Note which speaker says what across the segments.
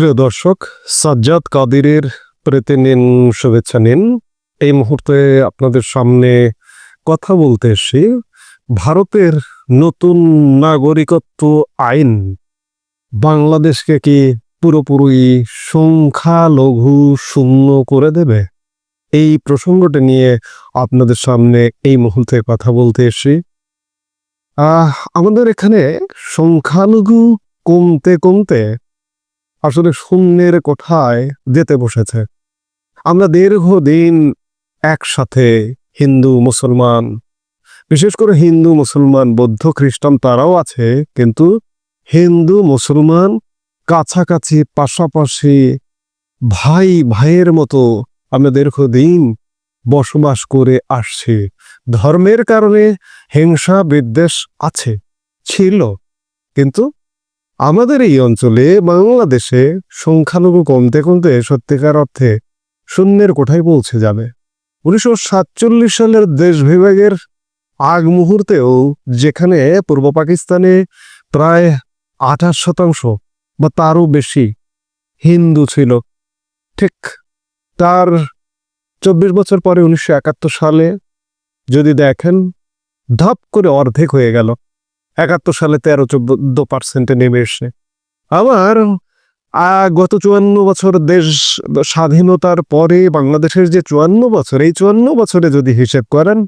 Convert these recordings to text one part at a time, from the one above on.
Speaker 1: প্রিয় দর্শক, সাজ্জাদ কাদিরের প্রীতি নিন শুভেচ্ছা নিন। এই মুহূর্তে আপনাদের সামনে কথা বলতে এসেছি, ভারতের নতুন নাগরিকত্ব আইন। বাংলাদেশকে কি পুরোপুরি সংখ্যালঘু শূন্য করে দেবে? এই প্রসঙ্গটা নিয়ে আপনাদের সামনে এই মুহূর্তে কথা বলতে আহ, আমাদের এখানে সংখ্যালঘু কমতে কমতে আসলে শূন্যের কোঠায় যেতে বসেছে। আমরা দীর্ঘদিন একসাথে হিন্দু, মুসলমান, বিশেষ করে হিন্দু, মুসলমান, বৌদ্ধ, খ্রিস্টান তারাও আছে, কিন্তু হিন্দু, মুসলমান কাছাকাছি, পাশাপাশি ভাই, ভাইয়ের মতো আমরা দীর্ঘদিন বসবাস করে আসছি। ধর্মের কারণে হিংসা, বিদ্বেষ আছে, ছিল, কিন্তু আমাদের এই অঞ্চলে বাংলাদেশে সংখ্যালঘু কমতে কমতে সত্যিকার অর্থে শূন্যের কোঠায় পৌঁছে যাবে। উনিশশো সাতচল্লিশ সালের দেশ বিভাগের আগ মুহূর্তেও যেখানে পূর্ব পাকিস্তানে প্রায় আঠাশ শতাংশ বা তারও বেশি হিন্দু ছিল, ঠিক তার চব্বিশ বছর পরে উনিশশো একাত্তর সালে যদি দেখেন, ধপ করে অর্ধেক হয়ে গেল। একাত্তর সালে তেরো, চোদ্দ পার্সেন্টে নেমে এসে। আবার গত চুয়ান্ন বছর দেশ স্বাধীনতার পরে বাংলাদেশের যে চুয়ান্ন বছর, এই চুয়ান্ন বছরে যদি হিসেব করেন,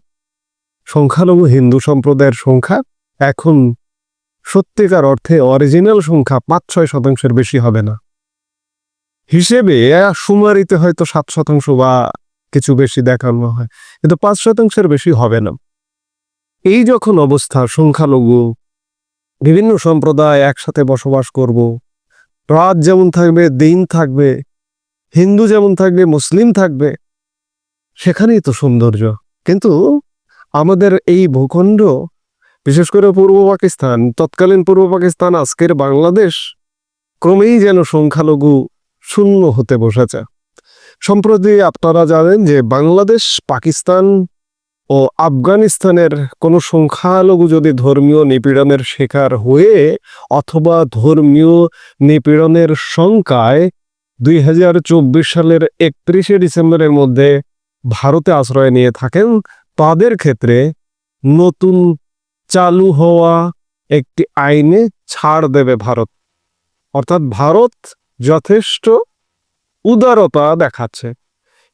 Speaker 1: সংখ্যালঘু হিন্দু সম্প্রদায়ের সংখ্যা এখন সত্যিকার অর্থে অরিজিনাল সংখ্যা পাঁচ, ছয় শতাংশের বেশি হবে না। হিসেবে সুমারিতে হয়তো সাত শতাংশ বা কিছু বেশি দেখানো হয়, কিন্তু পাঁচ শতাংশের বেশি হবে না। এই যখন অবস্থা, সংখ্যালঘু বিভিন্ন সম্প্রদায় একসাথে বসবাস করব। রাত যেমন থাকবে, দিন থাকবে, হিন্দু যেমন থাকবে, মুসলিম থাকবে, সেখানেই তো সৌন্দর্য। কিন্তু আমাদের এই ভূখণ্ড, বিশেষ করে পূর্ব পাকিস্তান, তৎকালীন পূর্ব পাকিস্তান, আজকের বাংলাদেশ, ক্রমেই যেন সংখ্যালঘু শূন্য হতে বসেছে। সম্প্রতি আপনারা জানেন যে বাংলাদেশ, পাকিস্তান ও আফগানিস্তানের কোনো সংখ্যালঘু যদি ধর্মীয় নিপীড়নের শিকার হয়ে অথবা ধর্মীয় নিপীড়নের সংখ্যায় দুই হাজার চব্বিশ সালের একত্রিশে ডিসেম্বরের মধ্যে ভারতে আশ্রয় নিয়ে থাকেন, তাদের ক্ষেত্রে নতুন চালু হওয়া একটি আইনে ছাড় দেবে ভারত। অর্থাৎ ভারত যথেষ্ট উদারতা দেখাচ্ছে।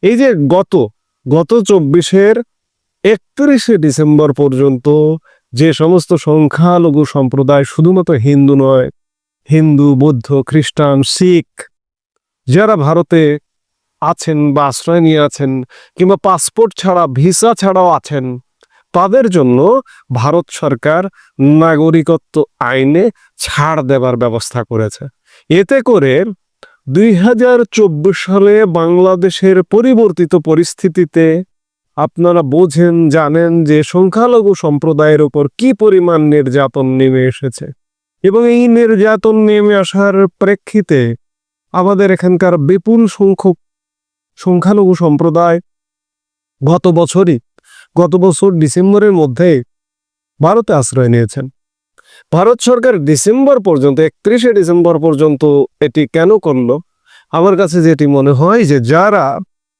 Speaker 1: এই যে গত গত চব্বিশের একত্রিশে ডিসেম্বর পর্যন্ত যে সমস্ত সংখ্যালঘু সম্প্রদায় শুধুমাত্র হিন্দু নয়, হিন্দু, বৌদ্ধ, খ্রিস্টান, শিখ, যারা ভারতে আছেন বা আশ্রয় নিয়ে আছেন কিংবা পাসপোর্ট ছাড়া, ভিসা ছাড়াও আছেন, তাদের জন্য ভারত সরকার নাগরিকত্ব আইনে ছাড় দেবার ব্যবস্থা করেছে। এতে করে দুই হাজার চব্বিশ সালে বাংলাদেশের পরিবর্তিত পরিস্থিতিতে আপনারা বোঝেন, জানেন যে সংখ্যালঘু সম্প্রদায়ের উপর কি পরিমাণ নির্যাতন নেমে এসেছে। এবং এই নির্যাতন নেমে আসার প্রেক্ষিতে আমাদের এখানকার বিপুল সংখ্যক সংখ্যালঘু সম্প্রদায় গত বছরই, গত বছর ডিসেম্বরের মধ্যে ভারতে আশ্রয় নিয়েছেন। ভারত সরকার ডিসেম্বর পর্যন্ত, একত্রিশে ডিসেম্বর পর্যন্ত এটি কেন করল? আমার কাছে যেটি মনে হয় যে যারা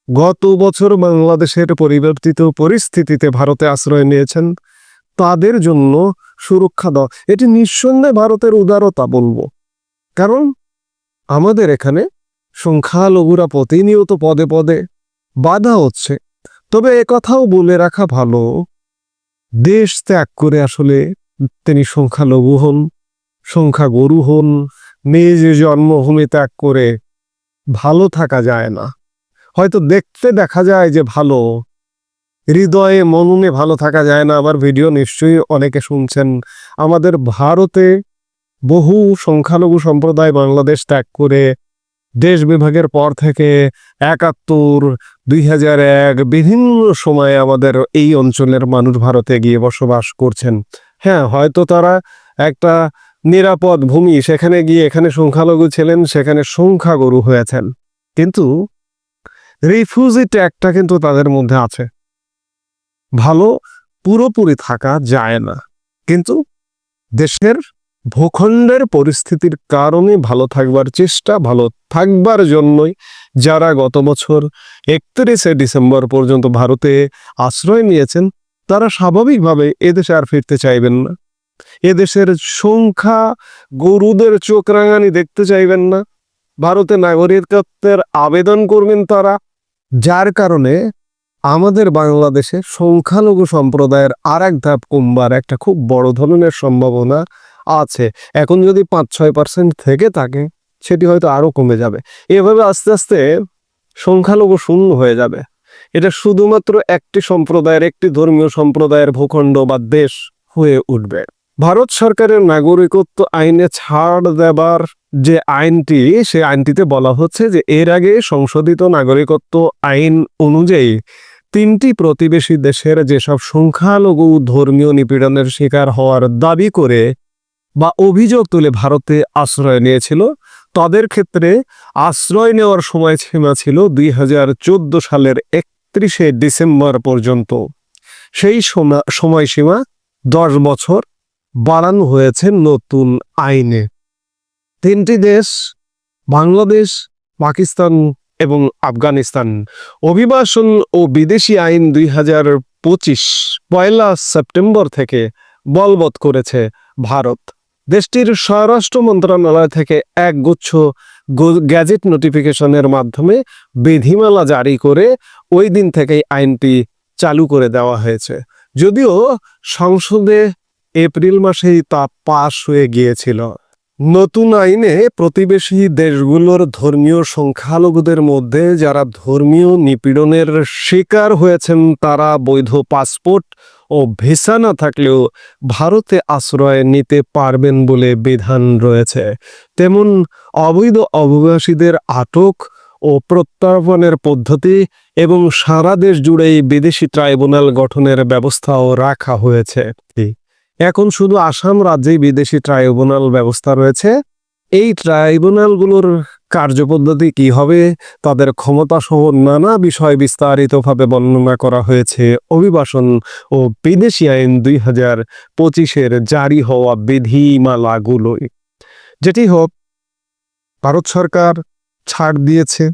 Speaker 1: গত বছর বাংলাদেশের পরিবর্তিত পরিস্থিতিতে ভারতে আশ্রয় নিয়েছেন। তাদের জন্য সুরক্ষা দেওয়া, এটি নিঃসন্দেহে ভারতের উদারতা বলব। কারণ আমাদের এখানে সংখ্যালঘুরা প্রতিনিয়ত পদে পদে বাধা হচ্ছে। তবে কথাও বলে রাখা ভালো, দেশ ত্যাগ করে আসলে তিনি সংখ্যালঘু হন, সংখ্যাগরু হন, নিজ জন্মভূমি ত্যাগ করে ভালো থাকা যায় না। হয়তো দেখতে দেখা যায় যে ভালো, হৃদয়ে মননে ভালো থাকা যায় না। আবার ভিডিও নিশ্চয়ই অনেকে শুনছেন, আমাদের ভারতে বহু সংখ্যালঘু সম্প্রদায় বাংলাদেশ ত্যাগ করে দেশ বিভাগের পর থেকে একাত্তর, দুই হাজার এক বিভিন্ন সময়ে আমাদের এই অঞ্চলের মানুষ ভারতে গিয়ে বসবাস করছেন। হ্যাঁ হয়তো তারা একটা নিরাপদ ভূমি, সেখানে গিয়ে এখানে সংখ্যালঘু ছিলেন, সেখানে সংখ্যাগরু হয়েছেন। কিন্তু রিফিউজি ট্যাগটা কিন্তু তাদের মধ্যে আছে। ভালো, পুরোপুরি থাকা যায় না। কিন্তু দেশের ভূখণ্ডের পরিস্থিতির কারণে ভালো থাকবার চেষ্টা, ভালো থাকবার জন্যই যারা গত বছর একত্রিশে ডিসেম্বর পর্যন্ত ভারতে আশ্রয় নিয়েছেন, তারা স্বাভাবিকভাবে এদেশে আর ফিরতে চাইবেন না। এদেশের সংখ্যা গরুদের চোখ রাঙানি দেখতে চাইবেন না। ভারতে নাগরিকত্বের আবেদন করবেন তারা। যার কারণে আমাদের বাংলাদেশে সংখ্যালঘু সম্প্রদায়ের আর এক ধাপ কমবার একটা খুব বড় ধরনের সম্ভাবনা আছে। এখন যদি পাঁচ ছয় পার্সেন্ট থেকে থাকে, সেটি হয়তো আরও কমে যাবে। এভাবে আস্তে আস্তে সংখ্যালঘু শূন্য হয়ে যাবে। এটা শুধুমাত্র একটি সম্প্রদায়ের, একটি ধর্মীয় সম্প্রদায়ের ভূখণ্ড বা দেশ হয়ে উঠবে। ভারত সরকারের নাগরিকত্ব আইনে ছাড় দেবার যে আইনটি সে আইনটিতে বলা হচ্ছে যে এর আগে সংশোধিত নাগরিকত্ব আইন অনুযায়ী তিনটি প্রতিবেশী দেশের যেসব সংখ্যালঘু ধর্মীয় নিপীড়নের শিকার হওয়ার দাবি করে বা অভিযোগ তুলে ভারতে আশ্রয় নিয়েছিল, তাদের ক্ষেত্রে আশ্রয় নেওয়ার সময়সীমা ছিল দুই হাজার চোদ্দ সালের একত্রিশে ডিসেম্বর পর্যন্ত। সেই সমা- সময়সীমা দশ বছর বাড়ানো হয়েছে নতুন আইনে। তিনটি দেশ, বাংলাদেশ, পাকিস্তান এবং আফগানিস্তান। অভিবাসন ও বিদেশি আইন দুই হাজার পঁচিশ পয়লা সেপ্টেম্বর থেকে বলবৎ করেছে ভারত। দেশটির স্বরাষ্ট্র মন্ত্রণালয় থেকে এক গুচ্ছ গ্যাজেট নোটিফিকেশনের মাধ্যমে বিধিমালা জারি করে ওই দিন থেকেই আইনটি চালু করে দেওয়া হয়েছে। যদিও সংসদে এপ্রিল মাসেই তা পাশ হয়ে গিয়েছিল। নতুন আইনে প্রতিবেশী দেশগুলোর ধর্মীয় সংখ্যালঘুদের মধ্যে যারা ধর্মীয় নিপীড়নের শিকার হয়েছেন, তারা বৈধ পাসপোর্ট ও ভিসা না থাকলেও ভারতে আশ্রয় নিতে পারবেন বলে বিধান রয়েছে। তেমন অবৈধ অভিবাসীদের আটক ও প্রত্যর্পণের পদ্ধতি এবং সারা দেশ জুড়েই বিদেশি ট্রাইব্যুনাল গঠনের ব্যবস্থাও রাখা হয়েছে। এখন শুধু আসাম রাজ্যেই বিদেশি ট্রাইব্যুনাল ব্যবস্থা রয়েছে। এই ট্রাইব্যুনালগুলোর কার্যপদ্ধতি কি হবে, তাদের ক্ষমতা সহ নানা বিষয় বিস্তারিতভাবে বর্ণনা করা হয়েছে। অভিবাসন ও বিদেশি আইন দুই হাজার পঁচিশের জারি হওয়া বিধিমালাগুলোই। যেটি হোক, ভারত সরকার ছাড় দিয়েছে।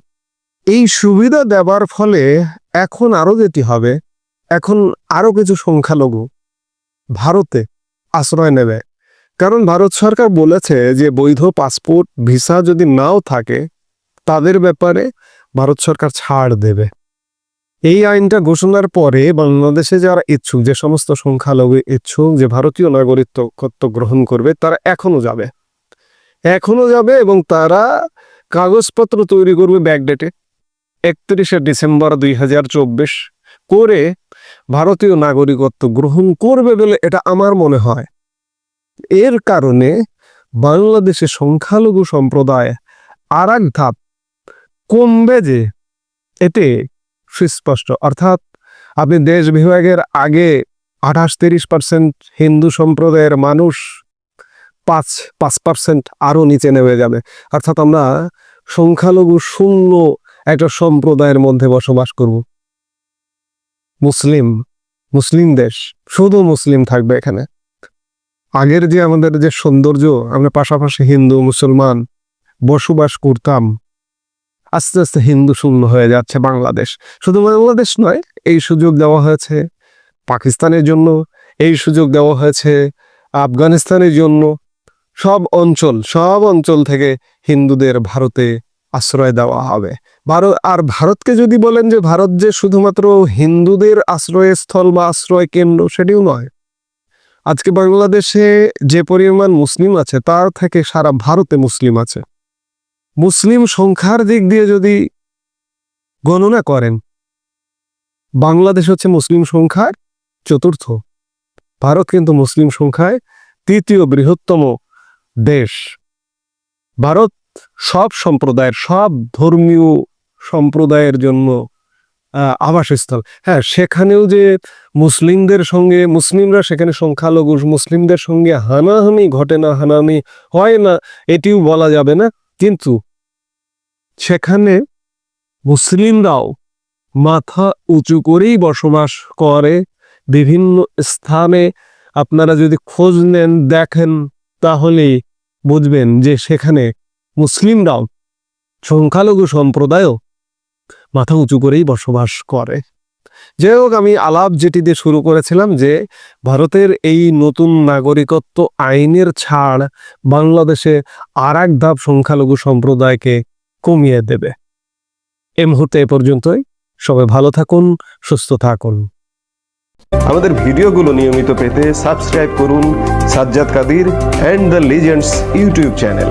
Speaker 1: এই সুবিধা দেওয়ার ফলে এখন আরও যেটি হবে, এখন আরও কিছু সংখ্যালঘু ভারতে আশ্রয় নেবে। কারণ ভারত সরকার বলেছে যে বৈধ পাসপোর্ট, ভিসা যদি নাও থাকে, তাদের ব্যাপারে ভারত সরকার ছাড় দেবে। এই আইনটা ঘোষণার পরে বাংলাদেশে যারা ইচ্ছুক, যে সমস্ত সংখ্যালঘু ইচ্ছুক, যে ভারতীয় নাগরিকত্ব গ্রহণ করবে, তারা এখনও যাবে। এখনও যাবে এবং তারা কাগজপত্র তৈরি করবে ব্যাকডেটে। একত্রিশে ডিসেম্বর দুই হাজার চব্বিশ করে ভারতীয় নাগরিকত্ব গ্রহণ করবে বলে এটা আমার মনে হয়। এর কারণে বাংলাদেশে সংখ্যালঘু সম্প্রদায় আর এক ধাপ কমবে যে, এতে সুস্পষ্ট। অর্থাৎ আপনি দেশ বিভাগের আগে আঠাশ তিরিশ পার্সেন্ট হিন্দু সম্প্রদায়ের মানুষ পাঁচ পাঁচ পার্সেন্ট আরও নিচে নেমে যাবে। অর্থাৎ আমরা সংখ্যালঘু শূন্য একটা সম্প্রদায়ের মধ্যে বসবাস করব। মুসলিম মুসলিম দেশ, শুধু মুসলিম থাকবে এখানে। আগের যে আমাদের যে সৌন্দর্য, আমরা পাশাপাশি হিন্দু, মুসলমান বসবাস করতাম, আস্তে আস্তে হিন্দু শূন্য হয়ে যাচ্ছে বাংলাদেশ। শুধু বাংলাদেশ নয়, এই সুযোগ দেওয়া হয়েছে পাকিস্তানের জন্য, এই সুযোগ দেওয়া হয়েছে আফগানিস্তানের জন্য। সব অঞ্চল সব অঞ্চল থেকে হিন্দুদের ভারতে আশ্রয় দেওয়া হবে। ভারত, আর ভারতকে যদি বলেন যে ভারত যে শুধুমাত্র হিন্দুদের আশ্রয়স্থল বা আশ্রয় কেন্দ্র সেটিও নয়, আজকে বাংলাদেশে যে পরিমাণ মুসলিম আছে তার থেকে সারা ভারতে মুসলিম আছে। মুসলিম সংখ্যার দিক দিয়ে যদি গণনা করেন, বাংলাদেশ হচ্ছে মুসলিম সংখ্যার চতুর্থ। ভারত কিন্তু মুসলিম সংখ্যায় তৃতীয় বৃহত্তম দেশ। ভারত সব সম্প্রদায়ের, সব ধর্মীয় সম্প্রদায়ের জন্য আবাসস্থল। হ্যাঁ সেখানেও যে মুসলিমদের সঙ্গে, মুসলিমরা সেখানে সংখ্যালঘু, মুসলিমদের সঙ্গে হানাহানি ঘটে না, হানাহানি হয় না, এটিও বলা যাবে না। কিন্তু সেখানে মুসলিমরাও মাথা উঁচু করেই বসবাস করে। বিভিন্ন স্থানে আপনারা যদি খোঁজ নেন, দেখেন, তাহলেই বুঝবেন যে সেখানে মুসলিমরাও সংখ্যালঘু সম্প্রদায়ও মাথা উঁচু করেই বসবাস করে। যাই হোক, আমি আলাপ যেটি দিয়ে শুরু করেছিলাম যে ভারতের এই নতুন নাগরিকত্ব আইনের ছাড় বাংলাদেশে আর এক ধাপ সংখ্যালঘু সম্প্রদায়কে কমিয়ে দেবে। এ মুহূর্তে এ পর্যন্তই। সবাই ভালো থাকুন, সুস্থ থাকুন।
Speaker 2: আমাদের ভিডিওগুলো নিয়মিত পেতে সাবস্ক্রাইব করুন Sajjad Qadir and the legends YouTube channel.